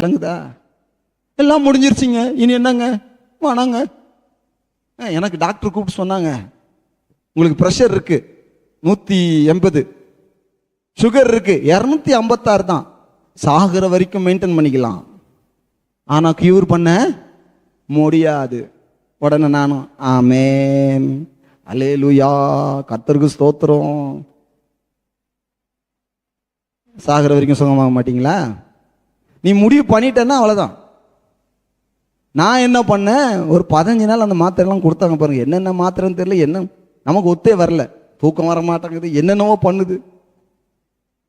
விளங்குதா? எல்லாம் முடிஞ்சிருச்சுங்க. இனி என்னங்க? வேணாங்க ஆ, எனக்கு டாக்டர் கூப்பிட்டு சொன்னாங்க. உங்களுக்கு ப்ரெஷர் இருக்கு. நூற்றி எண்பது. சுகர் இருக்கு. இரநூத்தி ஐம்பத்தாறு தான். சாகிற வரைக்கும் மெயின்டைன் பண்ணிக்கலாம். ஆனால் க்யூர் பண்ண முடியாது. உடனே நானும் ஆமேன். அலேலுயா கத்தருக்கு ஸ்தோத்திரம். சாகிற வரைக்கும் சுகமாக மாட்டிங்களா நீ முடிவு பண்ணிட்டேன்னா அவ்வளோதான் நான் என்ன பண்ணேன்? ஒரு பதினஞ்சு நாள் அந்த மாத்திரைலாம் கொடுத்தாங்க பாருங்க. என்னென்ன மாத்திரைன்னு தெரியல. என்ன? நமக்கு ஒத்தே வரல. தூக்கம் வர மாட்டேங்குது. என்னென்னவோ பண்ணுது.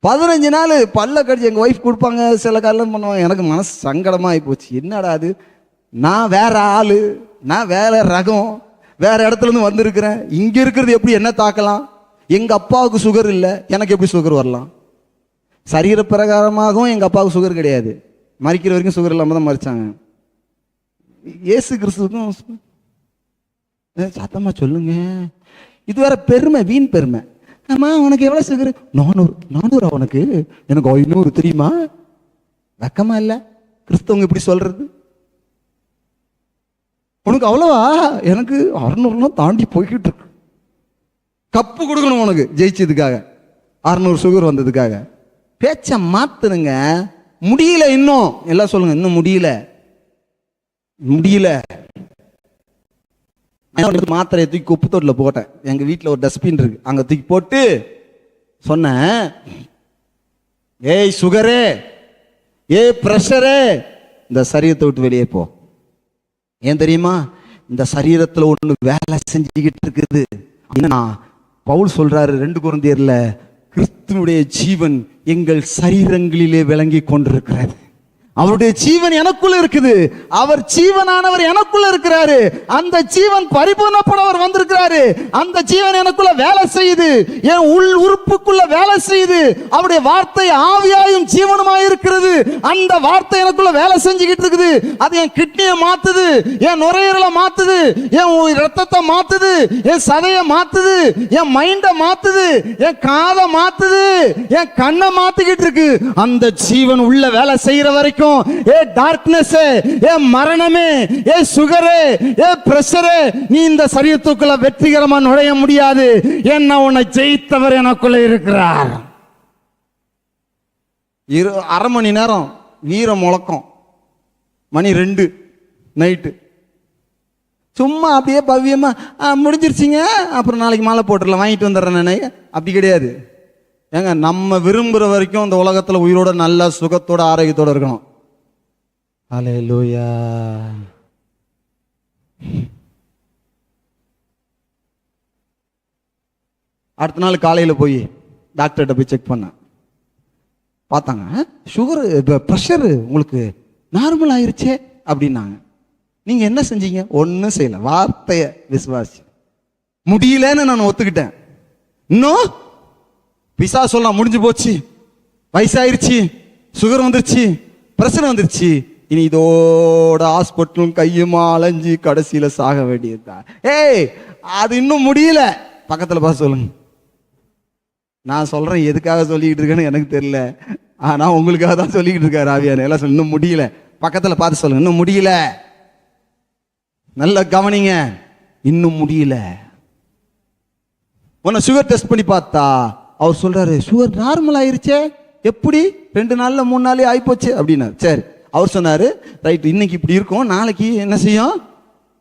பதினஞ்சு நாள் பல்ல கடிச்சு எங்கள் ஒய்ஃப் கொடுப்பாங்க. சில காலம் பண்ணுவாங்க. எனக்கு மனசு சங்கடமாக போச்சு. என்னடா அது? நான் வேற ஆள். நான் வேற ரகம். வேற இடத்துல இருந்து வந்திருக்கிறேன். இங்கே இருக்கிறது எப்படி என்ன தாக்கலாம்? எங்கள் அப்பாவுக்கு சுகர் இல்லை. எனக்கு எப்படி சுகர் வரலாம்? சரீர பிரகாரமாகவும் எங்கள் அப்பாவுக்கு சுகர் கிடையாது. மறிக்கிற வரைக்கும் சுகர் இல்லாமல் தான் மறிச்சாங்க இயேசு கிறிஸ்துவுக்கும் சத்தமாக ஏ, சொல்லுங்க. இது வேற பெருமை வீண் பெருமை. ஆமா உனக்கு எவ்வளோ சுகர் நானூறு. நானூறா உனக்கு? எனக்கு ஐநூறு தெரியுமா? வெக்கமா இல்லை. கிறிஸ்தவங்க இப்படி சொல்றது? உனக்கு அவ்வளவா? எனக்கு அறுநூறுலாம் தாண்டி போய்கிட்டு இருக்கு. கப்பு கொடுக்கணும் உனக்கு ஜெயிச்சதுக்காக. அறுநூறு சுகர் வந்ததுக்காக. பேச்சை மாத்துனுங்க. முடியல இன்னும். எல்லாம் சொல்லுங்க இன்னும் முடியல. முடியல. நான் மாத்திரையை தூக்கி குப்பை தொட்டில் போட்டேன். எங்கள் வீட்டில் ஒரு டஸ்ட்பின் இருக்கு. அங்கே தூக்கி போட்டு சொன்னேன். ஏய் சுகரே. ஏய் ப்ரெஷரே இந்த சரீரத்தை விட்டு வெளியே போ. ஏன் தெரியுமா? இந்த சரீரத்தில் ஒன்று வேலை செஞ்சுக்கிட்டு இருக்குது. என்ன பவுல் சொல்றாரு ரெண்டு குழந்தையர்ல கிறிஸ்துனுடைய ஜீவன் எங்கள் சரீரங்களிலே விளங்கி கொண்டிருக்கிறது. அவருடைய ஜீவன் எனக்குள்ள இருக்குது. அவர் ஜீவனானவர் எனக்குள்ள இருக்கிறாரு. அந்த ஜீவன் பரிபூர்ணப்படவர் வந்திருக்கிறாரு. அந்த ஜீவன் எனக்குள்ள வேலை செய்யுது. என் உள் உறுப்புக்குள்ள வேலை செய்யுது. அவருடைய வார்த்தை ஆவியாயும் ஜீவனுமாய் இருக்கிறது. அந்த வார்த்தை எனக்குள்ள வேலை செஞ்சுக்கிட்டு இருக்குது. அது என் கிட்னியை மாத்துது. என் நுரையீரலை மாத்துது. என் உ- ரத்தத்தை மாத்துது. என் சதையை மாத்துது. என் மைண்டை மாத்துது. என் காதை மாத்துது. என் கண்ணை மாத்திக்கிட்டு இருக்கு. அந்த ஜீவன் உள்ள வேலை செய்யற வரைக்கும் ஏ டார்க்னஸ் ஏ மரணமே ஏ சுகரு ஏ பிரஷரு நீ இந்த சரீரத்துக்குள்ள வெற்றிகரமா நுழைய முடியாது. என்ன உன்னை ஜெயித்தவர் எனக்குள்ள இருக்கிறார். இரு அரை மணி நேரம் வீர முழக்கம். மணி ரெண்டு நைட்டு சும்மா அப்படியே பவ்யமா முடிஞ்சிருச்சிங்க. அப்புறம் நாளைக்கு மாலை போட்டுடலாம். வாங்கிட்டு வந்துடுறேன் நானே அப்படி கிடையாது. ஏங்க நம்ம விரும்புகிற வரைக்கும் இந்த உலகத்தில் உயிரோட நல்லா சுகத்தோட ஆரோக்கியத்தோட இருக்கணும். அலையலூயா அடுத்த நாள் காலையில் போய் டாக்டர்கிட்ட போய் செக் பண்ணேன் பார்த்தாங்க சுகரு ப்ரெஷரு உங்களுக்கு நார்மல் ஆயிருச்சே அப்படின்னாங்க. நீங்கள் என்ன செஞ்சீங்க? ஒன்றும் செய்யலை. வார்த்தையை விசுவாசி. முடியலன்னு நான் ஒத்துக்கிட்டேன். இன்னும் பிசா சொல்லலாம் முடிஞ்சு போச்சு. வயசாயிருச்சு. சுகர் வந்துருச்சு. பிரச்சனை வந்துருச்சு. இனி இதோட ஹாஸ்பிட்டலும் கையுமா அலைஞ்சு கடைசியில் சாக வேண்டியதுதான். ஏய் அது இன்னும் முடியல. பக்கத்தில் பார்த்து சொல்லுங்க. நான் சொல்கிறேன் எதுக்காக சொல்லிக்கிட்டு இருக்கேன்னு எனக்கு தெரியல. ஆனால் உங்களுக்காக தான் சொல்லிக்கிட்டு இருக்காரு ஆவியான எல்லாம் சொல்லி இன்னும் முடியல. பக்கத்தில் பார்த்து சொல்லுங்க. இன்னும் முடியல. நல்ல கவனிங்க. இன்னும் முடியல. உன்னை சுகர் டெஸ்ட் பண்ணி பார்த்தா அவர் சொல்கிறாரு சுகர் நார்மல் ஆயிருச்சே. எப்படி? ரெண்டு நாளில் மூணு நாளே ஆயிப்போச்சு. அப்படின்னா சரி. அவர் சொன்னார் ரைட் இன்னைக்கு இப்படி இருக்கும் நாளைக்கு என்ன செய்யும்?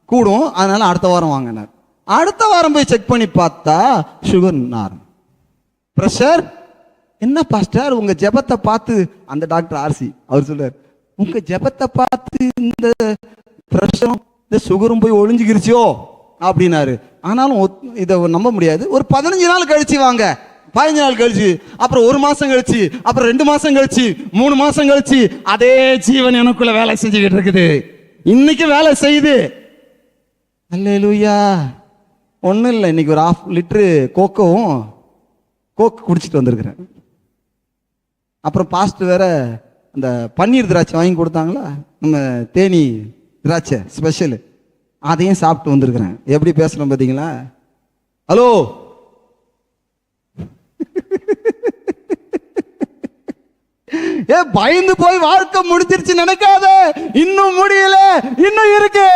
கூடும் அதனால அடுத்த வாரம் வாங்கினார். அடுத்த வாரம் போய் செக் பண்ணி பார்த்தா சுகர் நார்மல் ப்ரெஷர் என்ன பாஸ்டர் உங்கள் ஜெபத்தை பார்த்து அந்த டாக்டர் ஆர்சி அவர் சொல்றாரு உங்கள் ஜெபத்தை பார்த்து இந்த ப்ரெஷரும் இந்த சுகரும் போய் ஒழிஞ்சுக்கிருச்சியோ அப்படின்னாரு. ஆனாலும் ஒத்- இதை நம்ப முடியாது. ஒரு பதினஞ்சு நாள் கழிச்சு வாங்க. பதினஞ்சு நாள் கழிச்சு அப்புறம் ஒரு மாசம் கழிச்சு அப்புறம் ரெண்டு மாசம் கழிச்சு மூணு மாசம் கழிச்சு அதே ஜீவன் எனக்குள்ள வேலை செஞ்சுக்கிட்டு இருக்குது. இன்னைக்கு வேலை செய்யுது. அல்லேலூயா. ஒன்றும் இல்லை இன்னைக்கு ஒரு ஆஃப் லிட்ரு கோக்கவும் கோக்கு குடிச்சிட்டு வந்திருக்கிறேன். அப்புறம் பாஸ்ட் வேற அந்த பன்னீர் திராட்சை வாங்கி கொடுத்தாங்களா? நம்ம தேனி திராட்சை ஸ்பெஷலு அதையும் சாப்பிட்டு வந்திருக்கிறேன். எப்படி பேசுகிறோம் பார்த்தீங்களா ஹலோ? ஏ பயந்து போய் வாழ்க்கை முடிஞ்சிருச்சு நினைக்காத. இன்னும் முடியல இன்னும் இருக்கு.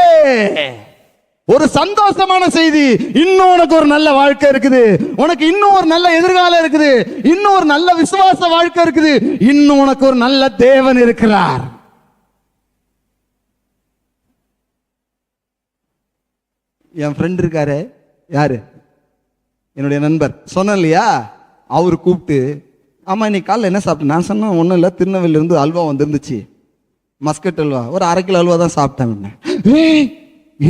ஒரு சந்தோஷமான செய்தி. இன்னும் உனக்கு ஒரு நல்ல வாழ்க்கை இருக்குது. உனக்கு இன்னும் ஒரு நல்ல எதிர்காலம் இருக்குது. இன்னும் ஒரு நல்ல விசுவாச வாழ்க்கை இருக்குது. இன்னும் உனக்கு ஒரு நல்ல தேவன் இருக்கிறார். என் ஃப்ரெண்ட் இருக்காரு. யாரு? என்னுடைய நண்பர். சொன்னேன் இல்லையா? அவர் கூப்பிட்டு ஆமாம் இன்னைக்கு காலைல என்ன சாப்பிட்டேன்? நான் சொன்னேன் ஒன்றும் இல்லை திருநெல்வேலிருந்து அல்வா வந்துருந்துச்சு. மஸ்கட் அல்வா. ஒரு அரை கிலோ அல்வா தான் சாப்பிட்டேன் அப்படின்னேன்.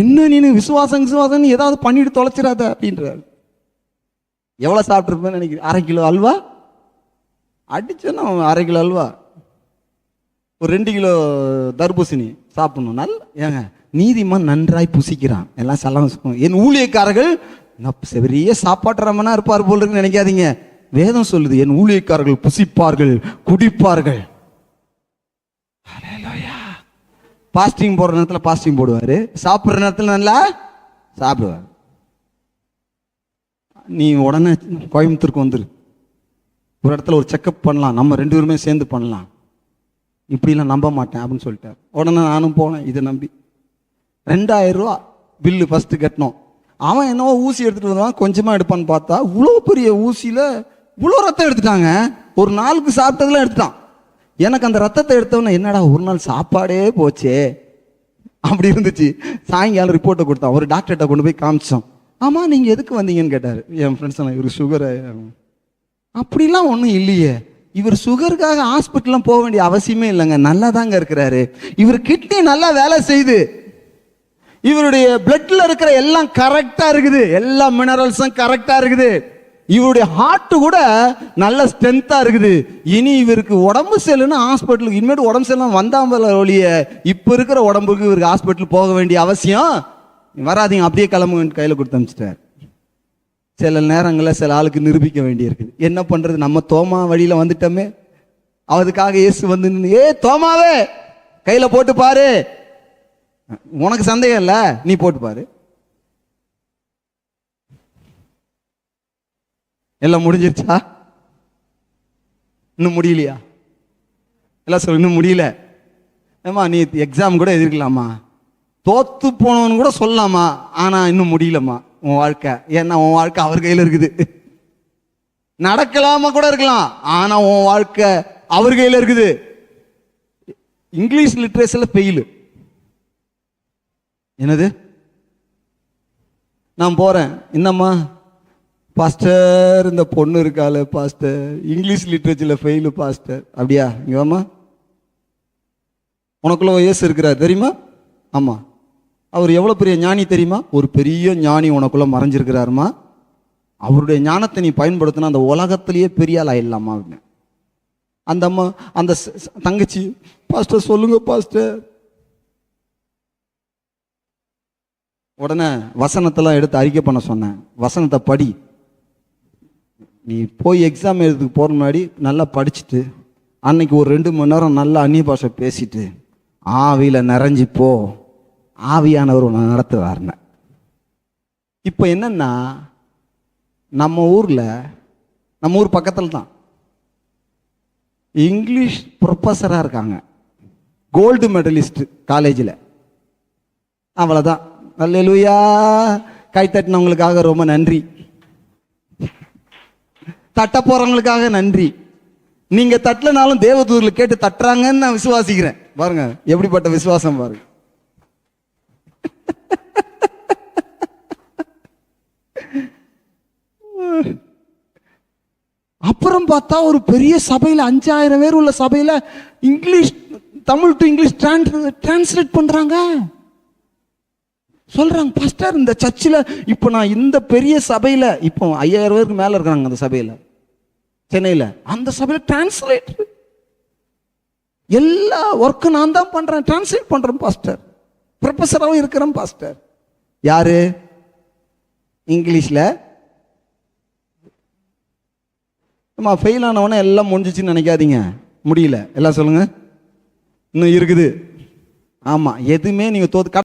என்ன நீ விசுவாசம் விசுவாசம் ஏதாவது பண்ணிட்டு தொலைச்சிடாத அப்படின்றாரு. எவ்வளோ சாப்பிட்ருப்பேன்னு நினைக்கிறேன் அரை கிலோ அல்வா? அடிச்சேன்னா அரை கிலோ அல்வா. ஒரு ரெண்டு கிலோ தர்பூசணி சாப்பிடணும். நல்ல ஏங்க நீதிமான் நன்றாய் புசிக்கிறான். எல்லாம் செல்லாம் என் ஊழியக்காரர்கள் நான் பெரிய சாப்பாட்டுறமனா இருப்பார் போல் இருக்குன்னு நினைக்காதீங்க. வேதம் சொல்லுது என் ஊழியக்காரர்கள் புசிப்பார்கள் குடிப்பார்கள். பாஸ்டிங் போடுற நேரத்தில் பாஸ்டிங் போடுவார். சாப்பிட்ற நேரத்தில் நல்லா சாப்பிடுவார். நீ உடனே கோயம்புத்தூருக்கு வந்துரு. ஒரு இடத்துல ஒரு செக்கப் பண்ணலாம். நம்ம ரெண்டு பேருமே சேர்ந்து பண்ணலாம். இப்படிலாம் நம்ப மாட்டேன் அப்படின்னு சொல்லிட்டார். உடனே நானும் போனேன். இதை நம்பி. ரெண்டாயிரம் ரூபா பில்லு ஃபஸ்ட்டு கட்டணும். அவன் என்னவோ ஊசி எடுத்துகிட்டு வந்தான். கொஞ்சமாக எடுப்பான்னு பார்த்தா இவ்வளோ பெரிய ஊசியில் இவ்வளோ ரத்தம் எடுத்துட்டாங்க. ஒரு நாளுக்கு சாப்பிட்டதெல்லாம் எடுத்துட்டான். எனக்கு அந்த ரத்தத்தை எடுத்தவொன்னே என்னடா ஒரு நாள் சாப்பாடே போச்சே. அப்படி இருந்துச்சு. சாயங்காலம் ரிப்போர்ட்டை கொடுத்தான். ஒரு டாக்டர்கிட்ட கொண்டு போய் காமிச்சோம் ஆமாம் நீங்கள் எதுக்கு வந்தீங்கன்னு கேட்டார். என் ஃப்ரெண்ட்ஸ் இவர் சுகர் அப்படிலாம் ஒன்றும் இல்லையே. இவர் சுகருக்காக ஹாஸ்பிட்டல்லாம் போக வேண்டிய அவசியமே இல்லைங்க. நல்லா தாங்க இருக்கிறாரு. இவர் கிட்னி நல்லா வேலை செய்யுது இவருடைய பிளட்ல இருக்கிற எல்லாம் கரெக்டாக இருக்குது. எல்லா மினரல்ஸும் கரெக்டாக இருக்குது. இவருடைய ஹார்ட்டு கூட நல்ல ஸ்ட்ரென்த்தா இருக்குது. இனி இவருக்கு உடம்பு செல்லுன்னு ஹாஸ்பிட்டலுக்கு இனிமேட்டு உடம்பு செல்லாம் வந்தாமல் ஒழிய இப்ப இருக்கிற உடம்புக்கு இவருக்கு ஹாஸ்பிட்டல் போக வேண்டிய அவசியம். வராதீங்க அப்படியே கிளம்புங்க கையில கொடுத்து அனுப்பிச்சிட்டார். சில நேரங்களில் சில ஆளுக்கு நிரூபிக்க வேண்டியிருக்குது. என்ன பண்ணுறது நம்ம தோமா வழியில் வந்துட்டோமே. அதுக்காக இயேசு வந்து ஏ தோமாவே கையில் போட்டு பாரு. உனக்கு சந்தேகம் இல்லை நீ போட்டு பாரு. எல்லாம் முடிஞ்சிருச்சா? இன்னும் முடியலையா? எல்லாம் சொல்ல இன்னும் முடியல. ஏமா நீ எக்ஸாம் கூட எதிர்க்கலாமா தோத்து போனவன் கூட சொல்லலாமா? ஆனால் இன்னும் முடியலம்மா உன் வாழ்க்கை. ஏன்னா உன் வாழ்க்கை அவர் கையில் இருக்குது. நடக்கலாமா கூட இருக்கலாம் ஆனால் உன் வாழ்க்கை அவர் கையில் இருக்குது. இங்கிலீஷ் லிட்ரேச்சரில் ஃபெயிலு என்னது? நான் போகிறேன் என்னம்மா? பாஸ்டர் இந்த பொண்ணு இருக்காள் பாஸ்டர் இங்கிலீஷ் லிட்ரேச்சரில் ஃபெயிலு பாஸ்டர் அப்படியா? இங்கே வாமா உனக்குள்ள இயேசு இருக்கிறார் தெரியுமா? ஆமாம் அவர் எவ்வளோ பெரிய ஞானி தெரியுமா? ஒரு பெரிய ஞானி உனக்குள்ள மறைஞ்சிருக்கிறாருமா? அவருடைய ஞானத்தை நீ பயன்படுத்தினா அந்த உலகத்திலேயே பெரிய ஆள் ஆயிடலாமா அப்படின்னு அந்த அம்மா அந்த தங்கச்சி பாஸ்டர் சொல்லுங்க பாஸ்டர் உடனே வசனத்தெல்லாம் எடுத்து அறிக்கை பண்ண சொன்னேன். வசனத்தை படி. நீ போய் எக்ஸாம் எழுதுக்கு போகிற முன்னாடி நல்லா படிச்சுட்டு அன்னைக்கு ஒரு ரெண்டு மணி நேரம் நல்லா அந்நிய பாஷை பேசிட்டு ஆவியில் நிறைஞ்சு போ. ஆவியானவர் உன்னை நடத்துவார்னு இப்போ என்னென்னா நம்ம ஊரில் நம்ம ஊர் பக்கத்தில் தான் இங்கிலீஷ் ப்ரொஃபஸராக இருக்காங்க. கோல்டு மெடலிஸ்ட்டு காலேஜில் அவ்வளோதான் நல்ல எழுவையா கை தட்டினவங்களுக்காக ரொம்ப நன்றி. தட்ட போறவங்களுக்காக நன்றி. நீங்க தட்டலனாலும் தேவதூரில் கேட்டு தட்டுறாங்கன்னு நான் விசுவாசிக்கிறேன். பாருங்க எப்படிப்பட்ட விசுவாசம் பாருங்க. அப்புறம் பார்த்தா ஒரு பெரிய சபையில் அஞ்சாயிரம் பேர் உள்ள சபையில் English Tamil to English translate பண்ணுறாங்க சொல்றாங்க பாஸ்டர் இந்த சர்ச்சில் இப்போ நான் இந்த பெரிய சபையில் இப்போ ஐயாயிரம் பேருக்கு மேலே இருக்கிறாங்க அந்த சபையில். சென்னையில. அந்த சபையில் டிரான்ஸ்லேட்டர் எல்லா ஒர்க்கும் நான் தான் பண்றேன் டிரான்ஸ்லேட் பண்றேன் பாஸ்டர் ப்ரொஃபஸராகவும் இருக்கிறேன் பாஸ்டர் யாரு? இங்கிலீஷ்ல. நம்ம ஃபெயில் ஆனவொடனே எல்லாம் முடிஞ்சிச்சுன்னு நினைக்காதீங்க. முடியல. எல்லாம் சொல்லுங்க. இன்னும் இருக்குது. ஆமா எதுவுமே நீங்க தோத்து